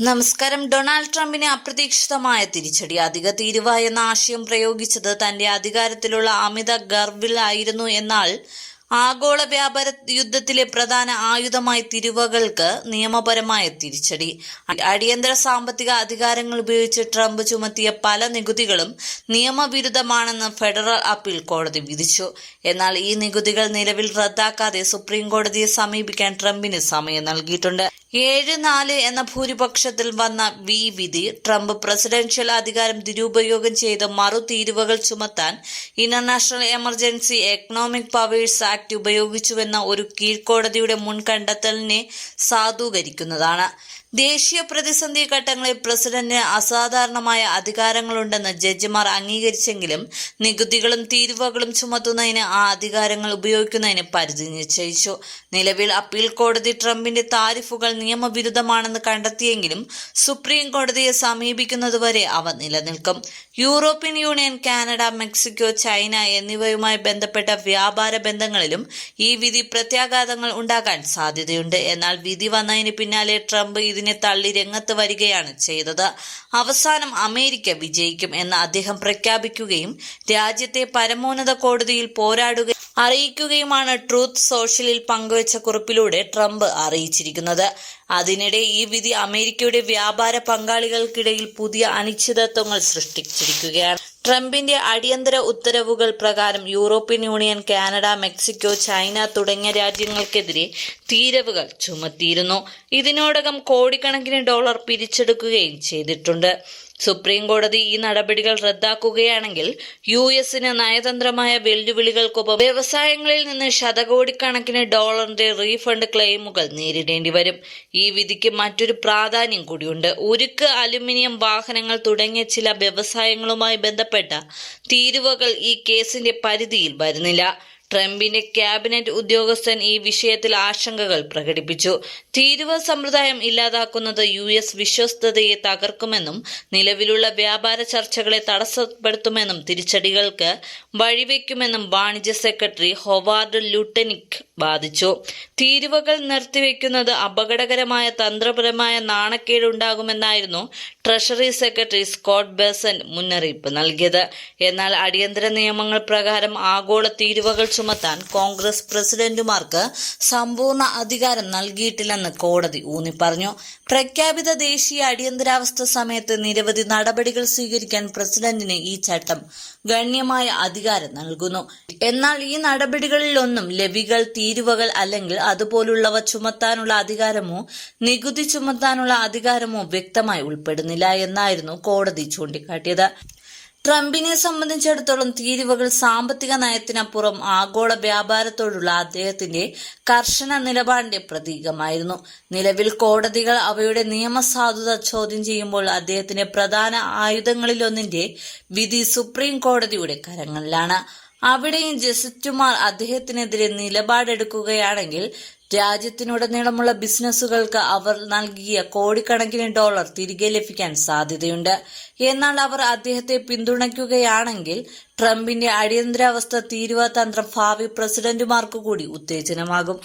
നമസ്കാരം. ഡൊണാൾഡ് ട്രംപിന് അപ്രതീക്ഷിതമായ തിരിച്ചടി. അധിക തീരുവ എന്ന ആശയം പ്രയോഗിച്ചത് തന്റെ അധികാരത്തിലുള്ള അമിത ഗർവിൽ ആയിരുന്നു എന്നാൽ ആഗോള വ്യാപാര യുദ്ധത്തിലെ പ്രധാന ആയുധമായ തിരുവകൾക്ക് നിയമപരമായ തിരിച്ചടി. അടിയന്തര സാമ്പത്തിക അധികാരങ്ങൾ ഉപയോഗിച്ച് ട്രംപ് ചുമത്തിയ പല നികുതികളും നിയമവിരുദ്ധമാണെന്ന് ഫെഡറൽ അപ്പീൽ കോടതി വിധിച്ചു. എന്നാൽ ഈ നികുതികൾ നിലവിൽ റദ്ദാക്കാതെ സുപ്രീം കോടതിയെ സമീപിക്കാൻ ട്രംപിന് സമയം നൽകിയിട്ടുണ്ട്. ഏഴ് നാല് എന്ന ഭൂരിപക്ഷത്തിൽ വന്ന വി വിധി ട്രംപ് പ്രസിഡൻഷ്യൽ അധികാരം ദുരുപയോഗം ചെയ്ത് മറു തീരുവകൾ ചുമത്താൻ international emergency economic powers act ഉപയോഗിച്ചുവെന്ന ഒരു കീഴ്ക്കോടതിയുടെ മുൻ കണ്ടെത്തലിനെ സാധൂകരിക്കുന്നതാണ്. ദേശീയ പ്രതിസന്ധി ഘട്ടങ്ങളിൽ പ്രസിഡന്റിന് അസാധാരണമായ അധികാരങ്ങളുണ്ടെന്ന് ജഡ്ജിമാർ അംഗീകരിച്ചെങ്കിലും നികുതികളും തീരുവകളും ചുമത്തുന്നതിന് ആ അധികാരങ്ങൾ ഉപയോഗിക്കുന്നതിന് പരിധി നിശ്ചയിച്ചു. നിലവിൽ അപ്പീൽ കോടതി ട്രംപിന്റെ താരിഫുകൾ നിയമവിരുദ്ധമാണെന്ന് കണ്ടെത്തിയെങ്കിലും സുപ്രീം കോടതിയെ സമീപിക്കുന്നതുവരെ അവ നിലനിൽക്കും. European Union Canada Mexico China എന്നിവയുമായി ബന്ധപ്പെട്ട വ്യാപാര ബന്ധങ്ങളിലും ഈ വിധി പ്രത്യാഘാതങ്ങൾ ഉണ്ടാകാൻ സാധ്യതയുണ്ട്. എന്നാൽ വിധി വന്നതിന് പിന്നാലെ ട്രംപ് ഇതിനെ തള്ളി രംഗത്ത് വരികയാണ് ചെയ്തത്. അവസാനം അമേരിക്ക വിജയിക്കും എന്ന് അദ്ദേഹം പ്രഖ്യാപിക്കുകയും രാജ്യത്തെ പരമോന്നത കോടതിയിൽ പോരാടുക അറിയിക്കുകയുമാണ് ട്രൂത്ത് സോഷ്യലിൽ പങ്കുവച്ച കുറിപ്പിലൂടെ ട്രംപ് അറിയിച്ചിരിക്കുന്നത്. അതിനിടെ ഈ വിധി അമേരിക്കയുടെ വ്യാപാര പങ്കാളികൾക്കിടയിൽ പുതിയ അനിശ്ചിതത്വങ്ങൾ സൃഷ്ടിച്ചിരിക്കുകയാണ് ട്രംപിന്റെ അടിയന്തര ഉത്തരവുകൾ പ്രകാരം European Union Canada Mexico China തുടങ്ങിയ രാജ്യങ്ങൾക്കെതിരെ തീരവുകൾ ചുമത്തിയിരുന്നു. ഇതിനോടകം കോടിക്കണക്കിന് ഡോളർ പിരിച്ചെടുക്കുകയും ചെയ്തിട്ടുണ്ട്. സുപ്രീം കോടതി ഈ നടപടികൾ റദ്ദാക്കുകയാണെങ്കിൽ യു എസിന് നയതന്ത്രമായ വെല്ലുവിളികൾക്കൊപ്പം വ്യവസായങ്ങളിൽ നിന്ന് ശതകോടിക്കണക്കിന് ഡോളറിന്റെ റീഫണ്ട് ക്ലെയിമുകൾ നേരിടേണ്ടി വരും. ഈ വിധിക്ക് മറ്റൊരു പ്രാധാന്യം കൂടിയുണ്ട്. ഉരുക്ക് അലുമിനിയം വാഹനങ്ങൾ തുടങ്ങിയ ചില വ്യവസായങ്ങളുമായി ബന്ധപ്പെട്ട തീരുവകൾ ഈ കേസിന്റെ പരിധിയിൽ വരുന്നില്ല. ട്രംപിന്റെ ക്യാബിനറ്റ് ഉദ്യോഗസ്ഥൻ ഈ വിഷയത്തിൽ ആശങ്കകൾ പ്രകടിപ്പിച്ചു. തീരുവ സമ്പ്രദായം ഇല്ലാതാക്കുന്നത് യു എസ് വിശ്വസ്തതയെ തകർക്കുമെന്നും നിലവിലുള്ള വ്യാപാര ചർച്ചകളെ തടസ്സപ്പെടുത്തുമെന്നും തിരിച്ചടികൾക്ക് വഴിവെക്കുമെന്നും വാണിജ്യ സെക്രട്ടറി ഹൊവാർഡ് ലുട്ടനിക് ബാധിച്ചു തീരുവകൾ നിർത്തിവെക്കുന്നത് അപകടകരമായ തന്ത്രപരമായ നാണക്കേടുണ്ടാകുമെന്നായിരുന്നു ട്രഷറി സെക്രട്ടറി സ്കോട്ട് ബേസൻ മുന്നറിയിപ്പ് നൽകിയത്. എന്നാൽ അടിയന്തര നിയമങ്ങൾ പ്രകാരം ആഗോള തീരുവകൾ ചുമത്താൻ കോൺഗ്രസ് പ്രസിഡന്റുമാർക്ക് സമ്പൂർണ അധികാരം നൽകിയിട്ടില്ലെന്ന് കോടതി ഊന്നി പറഞ്ഞു. പ്രഖ്യാപിത ദേശീയ അടിയന്തരാവസ്ഥ സമയത്ത് നിരവധി നടപടികൾ സ്വീകരിക്കാൻ പ്രസിഡന്റിന് ഈ ചട്ടം ഗണ്യമായ അധികാരം നൽകുന്നു. എന്നാൽ ഈ നടപടികളിലൊന്നും ലവികൾ തീരുവകൾ അല്ലെങ്കിൽ അതുപോലുള്ളവ ചുമത്താനുള്ള അധികാരമോ നികുതി ചുമത്താനുള്ള അധികാരമോ വ്യക്തമായി ഉൾപ്പെടുന്നില്ല എന്നായിരുന്നു കോടതി ചൂണ്ടിക്കാട്ടിയത്. ട്രംപിനെ സംബന്ധിച്ചിടത്തോളം തീരുവകൾ സാമ്പത്തിക നയത്തിനപ്പുറം ആഗോള വ്യാപാരത്തോടുള്ള അദ്ദേഹത്തിന്റെ കർശന നിലപാടിന്റെ പ്രതീകമായിരുന്നു. നിലവിൽ കോടതികൾ അവയുടെ നിയമസാധുത ചോദ്യം ചെയ്യുമ്പോൾ അദ്ദേഹത്തിന്റെ പ്രധാന ആയുധങ്ങളിലൊന്നിന്റെ വിധി സുപ്രീം കോടതിയുടെ കരങ്ങളിലാണ്. അവിടെയും ജസ്റ്റിസുമാർ അദ്ദേഹത്തിനെതിരെ നിലപാടെടുക്കുകയാണെങ്കിൽ രാജ്യത്തിനുടനീളമുള്ള ബിസിനസ്സുകൾക്ക് അവർ നൽകിയ കോടിക്കണക്കിന് ഡോളർ തിരികെ ലഭിക്കാൻ സാധ്യതയുണ്ട്. എന്നാൽ അവർ അദ്ദേഹത്തെ പിന്തുണയ്ക്കുകയാണെങ്കിൽ ട്രംപിന്റെ അടിയന്തരാവസ്ഥ തീരുവ തന്ത്രം ഭാവി പ്രസിഡന്റുമാർക്കു കൂടി ഉത്തേജനമാകും.